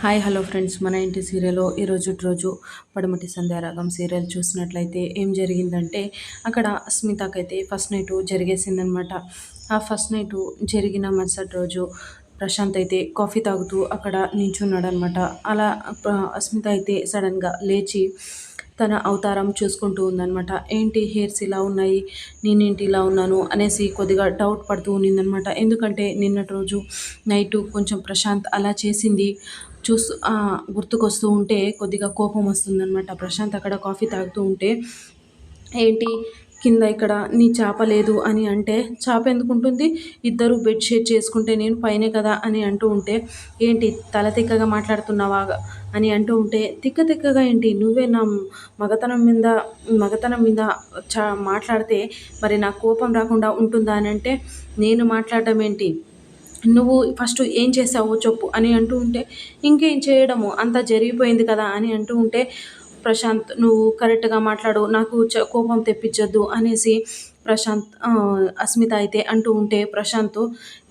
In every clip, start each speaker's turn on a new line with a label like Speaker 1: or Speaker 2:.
Speaker 1: Hi hello friends. మన ఇంటి సీరియల్లో ఈరోజు రోజు పడమటి సంధ్యారాగం సీరియల్ చూసినట్లయితే ఏం జరిగిందంటే అక్కడ స్మితకైతే ఫస్ట్ నైట్ జరిగేసిందనమాట. ఆ ఫస్ట్ నైట్ జరిగిన మరుసటి రోజు ప్రశాంత్ అయితే కాఫీ తాగుతూ అక్కడ నించున్నాడనమాట. అలా అస్మిత అయితే సడన్గా లేచి తన అవతారం చూసుకుంటూ ఉందనమాట. ఏంటి హెయిర్స్ ఇలా ఉన్నాయి? నేనేంటి ఇలా ఉన్నాను? అనేసి కొద్దిగా డౌట్ పడుతూ ఉన్నిందనమాట ఎందుకంటే నిన్నటి రోజు నైట్ కొంచెం ప్రశాంత్ అలా చేసింది. చూస్తూ గుర్తుకొస్తూ ఉంటే కొద్దిగా కోపం వస్తుందనమాట ప్రశాంత్ అక్కడ కాఫీ తాగుతూ ఉంటే ఏంటి కింద ఇక్కడ నీ చేప లేదు అని అంటే చేప ఎందుకు ఉంటుంది? ఇద్దరు షేర్ చేసుకుంటే నేను పైనే కదా అని అంటూ ఉంటే ఏంటి తల తిక్కగా మాట్లాడుతున్నావా? అని అంటూ ఉంటే తిక్క తిక్కగా ఏంటి? నువ్వే నా మగతనం మీద మగతనం మీద చా మాట్లాడితే మరి నా కోపం రాకుండా ఉంటుందా? అని అంటే నేను మాట్లాడటం ఏంటి? నువ్వు ఫస్ట్ ఏం చేసావు చెప్పు అని అంటూ ఉంటే ఇంకేం చేయడము? అంతా జరిగిపోయింది కదా? అని అంటూ ఉంటే ప్రశాంత్ నువ్వు కరెక్ట్గా మాట్లాడు. నాకు కోపం తెప్పించొద్దు అనేసి ప్రశాంత్ అస్మిత అయితే అంటూ ఉంటే ప్రశాంత్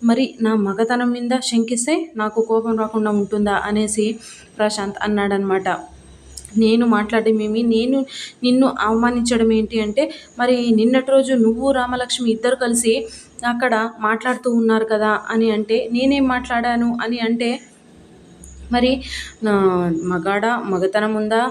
Speaker 1: మరి నా మగతనం మీద శంకిస్తే నాకు కోపం రాకుండా ఉంటుందా? అనేసి ప్రశాంత్ అన్నాడనమాట. నేను మాట్లాడమేమి నేను నిన్ను అవమానించడం ఏంటి అంటే మరి నిన్నటి రోజు నువ్వు రామలక్ష్మి ఇద్దరు కలిసి అక్కడ మాట్లాడుతూ ఉన్నారు కదా అని అంటే నేనేం మాట్లాడాను అని అంటే మరి మగాడ మగతనం ఉందా?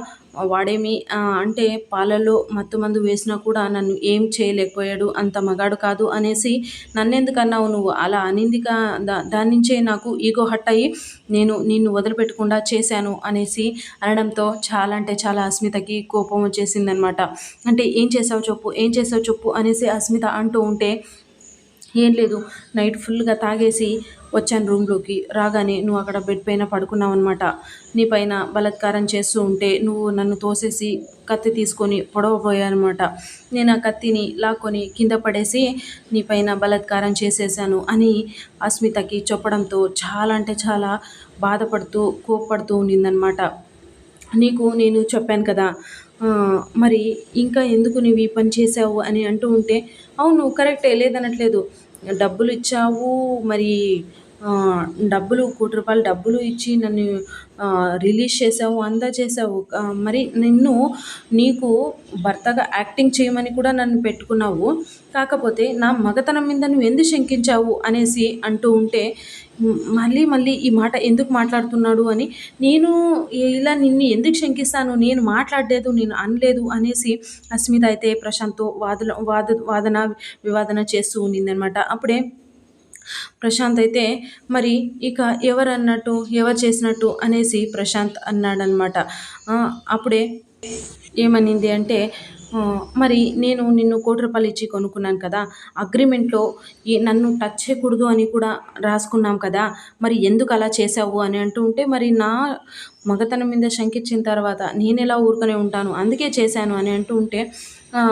Speaker 1: వాడేమి అంటే పాలల్లో మత్తు మందు వేసినా కూడా నన్ను ఏం చేయలేకపోయాడు అంత మగాడు కాదు అనేసి నన్నెందుకన్నావు నువ్వు? అలా అనింది కా దా దాని నుంచే నాకు ఈగో హట్ అయ్యి నేను నిన్ను వదిలిపెట్టకుండా చేశాను అనేసి అనడంతో చాలా అంటే చాలా అస్మితకి కోపం వచ్చేసిందనమాట. అంటే ఏం చేసావు చెప్పు ఏం చేసావు చెప్పు అనేసి అస్మిత అంటూ ఉంటే ఏం లేదు. నైట్ ఫుల్గా తాగేసి వచ్చాను రూమ్లోకి రాగానే నువ్వు అక్కడ బెడ్ పైన పడుకున్నావు అనమాట నీ పైన బలత్కారం చేస్తూ ఉంటే నువ్వు నన్ను తోసేసి కత్తి తీసుకొని పొడవబోయానమాట నేను ఆ కత్తిని లాక్కొని కింద పడేసి నీ పైన బలత్కారం చేసేసాను అని అస్మితకి చెప్పడంతో చాలా అంటే చాలా బాధపడుతూ కోప్పడుతూ ఉండిందనమాట నీకు నేను చెప్పాను కదా మరి ఇంకా ఎందుకు నువ్వు ఈ పని చేసావు అని అంటూ ఉంటే అవును కరెక్టే లేదనట్లేదు. డబ్బులు ఇచ్చావు మరి డబ్బులు కోటి రూపాయలు డబ్బులు ఇచ్చి నన్ను రిలీజ్ చేసావు అందా చేసావు మరి నిన్ను నీకు భర్తగా యాక్టింగ్ చేయమని కూడా నన్ను పెట్టుకున్నావు. కాకపోతే నా మగతనం మీద నువ్వు ఎందుకు శంకించావు అనేసి అంటూ ఉంటే మళ్ళీ మళ్ళీ ఈ మాట ఎందుకు మాట్లాడుతున్నాడు అని నేను ఇలా నిన్ను ఎందుకు శంకిస్తాను? నేను మాట్లాడలేదు నేను అనలేదు అనేసి అస్మిత అయితే ప్రశాంత్తో వాదుల వాద వాదన వివాదన చేస్తూ ఉండిందనమాట అప్పుడే ప్రశాంత్ అయితే మరి ఇక ఎవరన్నట్టు ఎవరు చేసినట్టు? అనేసి ప్రశాంత్ అన్నాడనమాట. అప్పుడే ఏమనింది అంటే మరి నేను నిన్ను కోటి రూపాయలు ఇచ్చి కొనుక్కున్నాను కదా అగ్రిమెంట్లో నన్ను టచ్ చేయకూడదు అని కూడా రాసుకున్నాం కదా మరి ఎందుకు అలా చేసావు అని అంటూ ఉంటే మరి నా మగతనం మీద శంకించిన తర్వాత నేను ఎలా ఊరుకునే ఉంటాను? అందుకే చేశాను అని అంటూ ఉంటే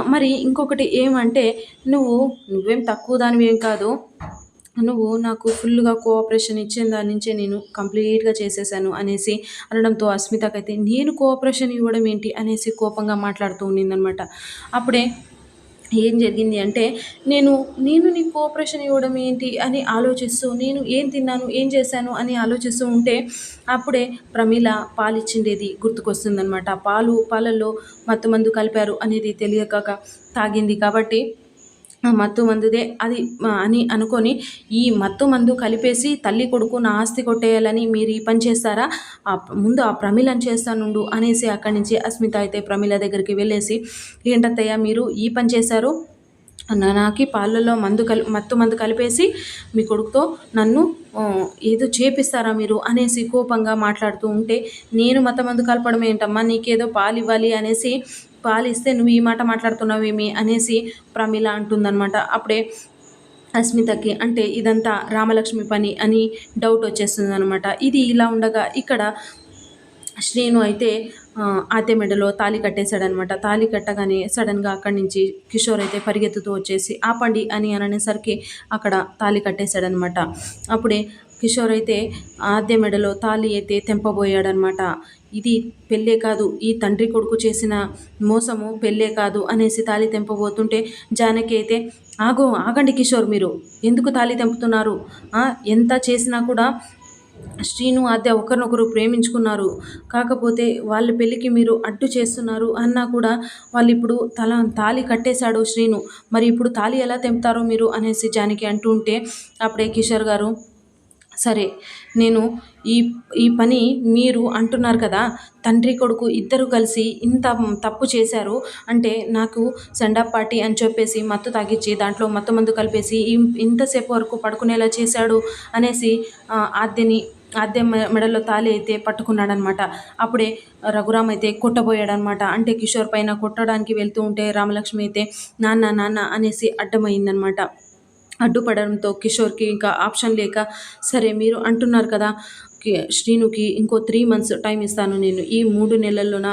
Speaker 1: మరి ఇంకొకటి ఏమంటే నువ్వు నువ్వేం తక్కువ దానివి ఏం కాదు నువ్వు నాకు ఫుల్గా కోఆపరేషన్ ఇచ్చిన దాని నుంచే నేను కంప్లీట్గా చేసేసాను అనేసి అనడంతో అస్మితకైతే నేను కోఆపరేషన్ ఇవ్వడం ఏంటి? అనేసి కోపంగా మాట్లాడుతూ ఉండిందనమాట. అప్పుడే ఏం జరిగింది అంటే నేను నేను నీ కోఆపరేషన్ ఇవ్వడం ఏంటి? అని ఆలోచిస్తూ నేను ఏం తిన్నాను? ఏం చేశాను? అని ఆలోచిస్తూ ఉంటే అప్పుడే ప్రమీల పాలు ఇచ్చిండేది గుర్తుకొస్తుందనమాట. పాలు పాలల్లో మత్తుమందు కలిపారు అనేది తెలియక తాగింది కాబట్టి మత్తు మందుదే. అది అని అనుకొని ఈ మత్తు మందు కలిపేసి తల్లి కొడుకు నా ఆస్తి కొట్టేయాలని మీరు ఈ పని చేస్తారా? ఆ ముందు ఆ ప్రమిళని చేస్తానుండు అనేసి అక్కడి నుంచి అస్మిత అయితే ప్రమిళ దగ్గరికి వెళ్ళేసి ఏంటత్తయ్య మీరు ఈ పని చేశారు? నాకి పాలల్లో మందు కలి మత్తు మందు కలిపేసి మీ కొడుకుతో నన్ను ఏదో చేపిస్తారా మీరు? అనేసి కోపంగా మాట్లాడుతూ ఉంటే నేను మత మందు కలపడం ఏంటమ్మా నీకేదో పాలు ఇవ్వాలి అనేసి పాలు ఇస్తే నువ్వు ఈ మాట మాట్లాడుతున్నావేమి అనేసి ప్రమిళ అంటుందన్నమాట. అప్పుడే అస్మితకి అంటే ఇదంతా రామలక్ష్మి పని అని డౌట్ వచ్చేస్తుంది అనమాట ఇది ఇలా ఉండగా ఇక్కడ శ్రీను అయితే ఆతే మెడలో తాళి కట్టేశాడనమాట తాళి కట్టగానే సడన్గా అక్కడి నుంచి కిషోర్ అయితే పరిగెత్తుతూ వచ్చేసి ఆపండి అని అనేసరికి అక్కడ తాళి కట్టేశాడనమాట అప్పుడే కిషోర్ అయితే ఆద్య మెడలో తాళి అయితే తెంపబోయాడనమాట. ఇది పెళ్ళే కాదు ఈ తండ్రి కొడుకు చేసిన మోసము పెళ్ళే కాదు అనేసి తాళి తెంపబోతుంటే జానకి అయితే ఆగో ఆగండి కిషోర్ మీరు. ఎందుకు తాళి తెంపుతున్నారు? ఎంత చేసినా కూడా శ్రీను ఆద్య ఒకరినొకరు ప్రేమించుకున్నారు. కాకపోతే వాళ్ళ పెళ్ళికి మీరు అడ్డు చేస్తున్నారు అన్నా కూడా వాళ్ళు ఇప్పుడు తల తాళి కట్టేశాడు శ్రీను. మరి ఇప్పుడు తాళి ఎలా తెంపుతారో మీరు? అనేసి జానకి అంటూ ఉంటే అప్పుడే కిషోర్ గారు సరే నేను ఈ ఈ పని మీరు అంటున్నారు కదా తండ్రి కొడుకు ఇద్దరు కలిసి ఇంత తప్పు చేశారు అంటే నాకు సెండప్ పార్టీ అని చెప్పేసి మత్తు తాగిచ్చి దాంట్లో మత్తు మందు కలిపేసి ఇంతసేపు వరకు పడుకునేలా చేశాడు అనేసి ఆద్యని ఆద్య మెడలో తాళి అయితే పట్టుకున్నాడనమాట. అప్పుడే రఘురామ్ అయితే కొట్టబోయాడనమాట. అంటే కిషోర్ పైన కొట్టడానికి వెళ్తూ ఉంటే రామలక్ష్మి అయితే నాన్న నాన్న అనేసి అడ్డమైందనమాట. అడ్డుపడడంతో కిషోర్కి ఇంకా ఆప్షన్ లేక సరే మీరు అంటున్నారు కదా కి- శ్రీనుకి ఇంకో త్రీ మంత్స్ టైం ఇస్తాను నేను ఈ మూడు నెలల్లోన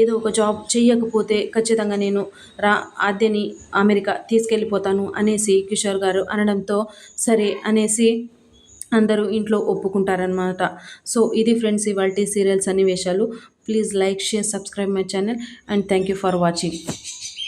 Speaker 1: ఏదో ఒక జాబ్ చేయకపోతే ఖచ్చితంగా నేను రా ఆద్యని అమెరికా తీసుకెళ్ళిపోతాను అనేసి కిషోర్ గారు అనడంతో సరే అనేసి అందరూ ఇంట్లో ఒప్పుకుంటారనమాట సో ఇది ఫ్రెండ్స్ ఇవాళ సీరియల్స్ సన్నివేశాలు. Please like share subscribe my channel and thank you for watching.